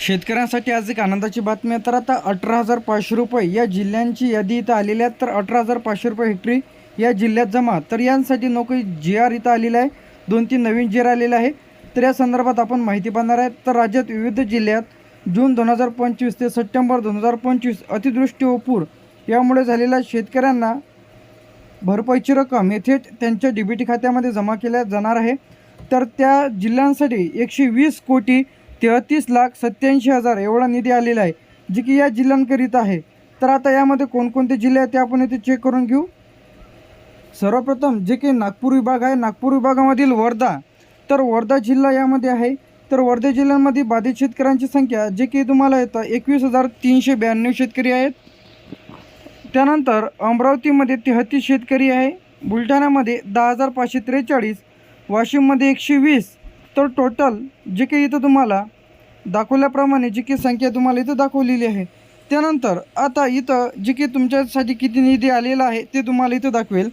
शेतकऱ्यांसाठी आज एक आनंदाची बातमी आहे. तर आता अठरा हजार पाचशे रुपये या जिल्ह्यांची यादी इथं आलेली आहे. तर अठरा हजार पाचशे रुपये हेक्टरी या जिल्ह्यात जमा. तर यांसाठी नोकरी जी आर इथं आलेला आहे. दोन तीन नवीन जी आर आलेला आहे. तर या संदर्भात आपण माहिती पाहणार आहे. तर राज्यात विविध जिल्ह्यात जून दोन हजार पंचवीस ते सप्टेंबर दोन हजार पंचवीस अतिवृष्टी व पूर यामुळे झालेल्या शेतकऱ्यांना भरपाईची रक्कम हे थेट त्यांच्या डी बी टी खात्यामध्ये जमा केल्या जाणार आहे. तर त्या जिल्ह्यांसाठी एकशे वीस कोटी तेहतीस लाख सत्याऐंशी हजार एवढा निधी आलेला आहे जे की या जिल्ह्यांकरिता आहे. तर आता यामध्ये कोणकोणते जिल्हे आहेत ते आपण इथे चेक करून घेऊ. सर्वप्रथम जे की नागपूर विभाग आहे नागपूर विभागामधील वर्धा. तर वर्धा जिल्हा यामध्ये आहे. तर वर्धा जिल्ह्यामध्ये बाधित शेतकऱ्यांची संख्या जे की तुम्हाला येतं एकवीस हजार तीनशे ब्याण्णव शेतकरी आहेत. त्यानंतर अमरावतीमध्ये तेहतीस शेतकरी आहे. बुलढाण्यामध्ये दहा हजार पाचशे त्रेचाळीस वाशिममध्ये एकशे वीस. तर टोटल जे काही इथं तुम्हाला दाखवल्याप्रमाणे जी की संख्या तुम्हाला इथं दाखवलेली आहे. त्यानंतर आता इथं जी की तुमच्यासाठी किती निधी आलेला आहे ते तुम्हाला इथं दाखवेल.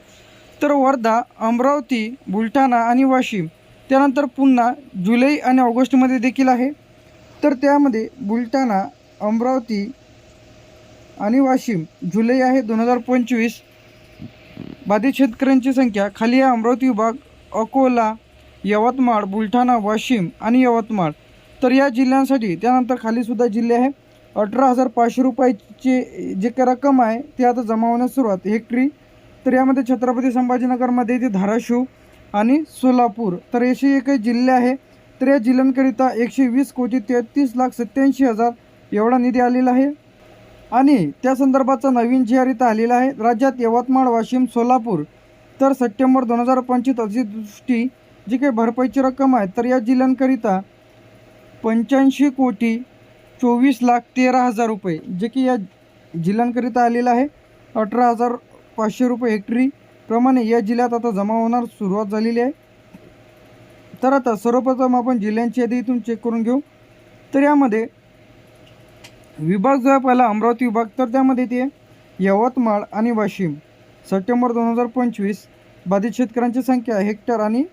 तर वर्धा अमरावती बुलढाणा आणि वाशिम. त्यानंतर पुन्हा जुलै आणि ऑगस्टमध्ये देखील आहे. तर त्यामध्ये बुलढाणा अमरावती आणि वाशिम जुलै आहे दोन हजार पंचवीस. बाधित शेतकऱ्यांची संख्या खाली आहे अमरावती विभाग अकोला यवतमाळ बुलढाणा वाशिम आणि यवतमाळ. तर या जिल्ह्यांसाठी त्यानंतर खालीसुद्धा जिल्हे आहे. अठरा हजार पाचशे रुपयाची जे काही रक्कम आहे ते आता जमा होण्यास सुरुवात हेक्टरी तर यामध्ये छत्रपती संभाजीनगरमध्ये ते धाराशिव आणि सोलापूर. तर असे एकही जिल्हे आहे. तर या जिल्ह्यांकरिता एकशे वीस कोटी तेहतीस लाख सत्याऐंशी हजार एवढा निधी आलेला आहे. आणि त्या संदर्भाचा नवीन जी आर इथं आलेला आहे. राज्यात यवतमाळ वाशिम सोलापूर. तर सप्टेंबर दोन हजार पंचवीस अतिदृष्टी जी काही भरपाईची रक्कम आहे तर या जिल्ह्यांकरिता पंच्याऐंशी कोटी चोवीस लाख तेरा हजार रुपये जे की या जिल्ह्यांकरिता आलेलं आहे. अठरा हजार पाचशे रुपये हेक्टरी प्रमाणे या जिल्ह्यात आता जमा होणार सुरुवात झालेली आहे. तर आता सर्वप्रथम आपण जिल्ह्यांची यादी इथून चेक करून घेऊ. तर यामध्ये विभाग जो आहे पहिला अमरावती विभाग तर त्यामध्ये ते यवतमाळ आणि वाशिम. सप्टेंबर दोन हजार पंचवीस बाधित शेतकऱ्यांची संख्या हेक्टर आणि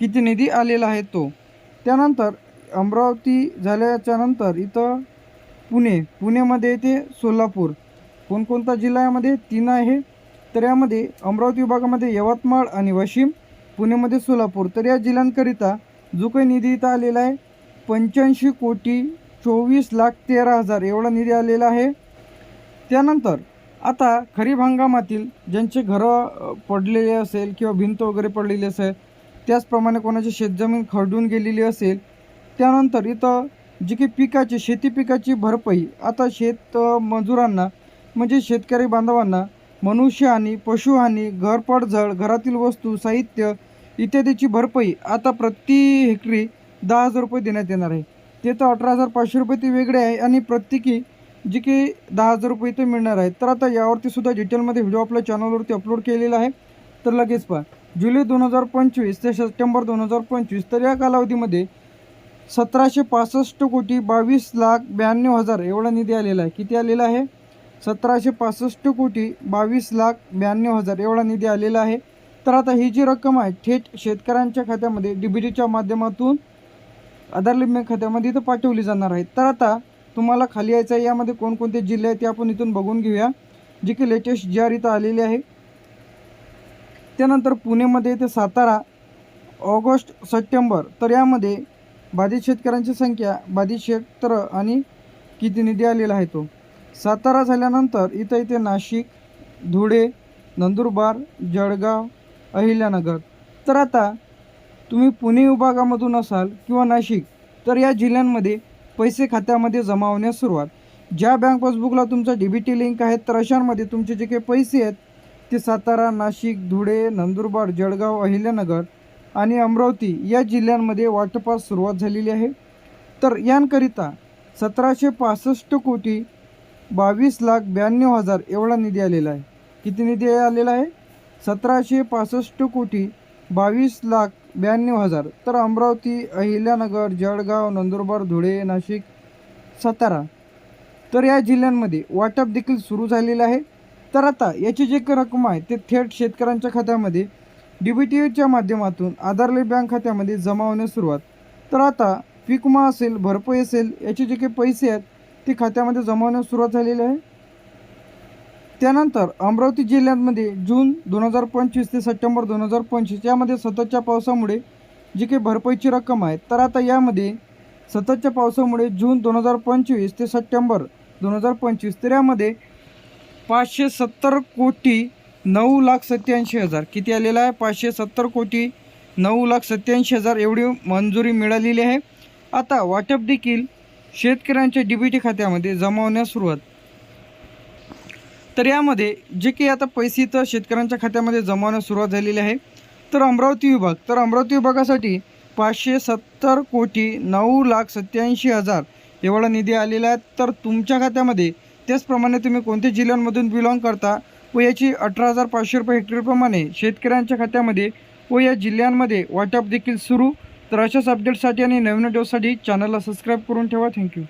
किती निधी आलेला आहे तो. त्यानंतर अमरावती झाल्याच्यानंतर इथं पुणे पुणेमध्ये येते सोलापूर. कोणकोणता जिल्हा यामध्ये तीन आहे. तर यामध्ये अमरावती विभागामध्ये यवतमाळ आणि वाशिम पुणेमध्ये सोलापूर. तर या जिल्ह्यांकरिता जो काही निधी इथं आलेला आहे पंच्याऐंशी कोटी चोवीस लाख तेरा हजार एवढा निधी आलेला आहे. त्यानंतर आता खरीप हंगामातील ज्यांचे घरं पडलेले असेल किंवा भिंत वगैरे पडलेली असेल त्याचप्रमाणे कोणाची शेतजमीन खरडून गेलेली असेल त्यानंतर इथं जी की पिकाची शेती पिकाची भरपाई आता शेत मजुरांना म्हणजे शेतकरी बांधवांना मनुष्यहानी पशुहानी घरपडझड घरातील वस्तू साहित्य इत्यादीची भरपाई आता प्रति हेक्टरी दहा हजार रुपये देण्यात येणार आहे. ते तर अठरा हजार पाचशे रुपये ते वेगळे आहे आणि प्रत्येकी जे की दहा हजार रुपये इथे मिळणार आहे. तर आता यावरती सुद्धा डिटेलमध्ये व्हिडिओ आपल्या चॅनलवरती अपलोड केलेला आहे. तर लगेच पहा. जुलै दोन हजार पंचवीस ते सप्टेंबर दोन हजार पंचवीस तर या कालावधीमध्ये सतराशे पासष्ट कोटी बावीस लाख ब्याण्णव हजार एवढा निधी आलेला आहे. किती आलेला आहे? सतराशे पासष्ट कोटी बावीस लाख ब्याण्णव हजार एवढा निधी आलेला आहे. तर आता ही जी रक्कम आहे थेट शेतकऱ्यांच्या खात्यामध्ये डी बी टीच्या माध्यमातून आधार लिंक बँक खात्यामध्ये इथं पाठवली जाणार आहे. तर आता तुम्हाला खाली यायचं आहे यामध्ये कोणकोणते जिल्हे आहेत ते आपण इथून बघून घेऊया. जे की लेटेस्ट जी आर इथं आलेली आहे. त्यानंतर पुणेमध्ये ते सातारा ऑगस्ट सप्टेंबर. तर यामध्ये बाधित शेतकऱ्यांची संख्या बाधित क्षेत्र आणि किती निधी आलेला आहे तो? सातारा झाल्यानंतर इथं इथे नाशिक धुळे नंदुरबार जळगाव अहिल्यानगर. तर आता तुम्ही पुणे विभागामधून असाल किंवा नाशिक तर या जिल्ह्यांमध्ये पैसे खात्यामध्ये जमा होण्यास सुरुवात. ज्या बँक पासबुकला तुमचा डी बी टी लिंक आहे तर अशांमध्ये तुमचे जे काही पैसे आहेत ते सातारा नाशिक धुळे नंदुरबार जळगाव अहिल्यानगर आणि अमरावती या जिल्ह्यांमध्ये वाटपास सुरुवात झालेली आहे. तर यांकरिता सतराशे पासष्ट कोटी बावीस लाख ब्याण्णव हजार एवढा निधी आलेला आहे. किती निधी आलेला आहे? सतराशे पासष्ट कोटी बावीस लाख ब्याण्णव हजार. तर अमरावती अहिल्यानगर जळगाव नंदुरबार धुळे नाशिक सातारा. तर या जिल्ह्यांमध्ये वाटप देखील सुरू झालेलं आहे. तर आता याची जी काही रक्कम आहे ते थेट शेतकऱ्यांच्या खात्यामध्ये डी बी टीच्या माध्यमातून आधारले बँक खात्यामध्ये जमा होण्यास सुरुवात. तर आता पीक विमा असेल भरपाई असेल याचे जे काही पैसे आहेत ते खात्यामध्ये जमा होण्यास सुरुवात झालेली आहे. त्यानंतर अमरावती जिल्ह्यामध्ये जून दोन हजार पंचवीस ते सप्टेंबर दोन हजार पंचवीस यामध्ये सततच्या पावसामुळे जी काही भरपाईची रक्कम आहे तर आता यामध्ये सततच्या पावसामुळे जून दोन हजार पंचवीस ते सप्टेंबर दोन हजार पंचवीस तर यामध्ये पाचशे सत्तर कोटी नऊ लाख सत्याऐंशी हजार. किती आलेला आहे? पाचशे सत्तर कोटी. नऊ लाख सत्याऐंशी हजार एवढी मंजुरी मिळालेली आहे. आता वाटप देखील शेतकऱ्यांच्या डी बी टी खात्यामध्ये जमावण्यास सुरुवात. तर यामध्ये जे काही आता पैसे तर शेतकऱ्यांच्या खात्यामध्ये जमावण्यास सुरुवात झालेली आहे. तर अमरावती विभाग तर अमरावती विभागासाठी पाचशे सत्तर कोटी नऊ लाख सत्याऐंशी हजार एवढा निधी आलेला आहे. तर तुमच्या खात्यामध्ये त्याचप्रमाणे तुम्ही कोणत्या जिल्ह्यांमधून बिलॉंग करता? व याची अठरा हजार पाचशे रुपये हेक्टरप्रमाणे शेतकऱ्यांच्या खात्यामध्ये व या जिल्ह्यांमध्ये वाटप देखील सुरू. तर अशाच अपडेटसाठी आणि नवीन व्हिडिओसाठी चॅनलला सबस्क्राईब करून ठेवा. थँक्यू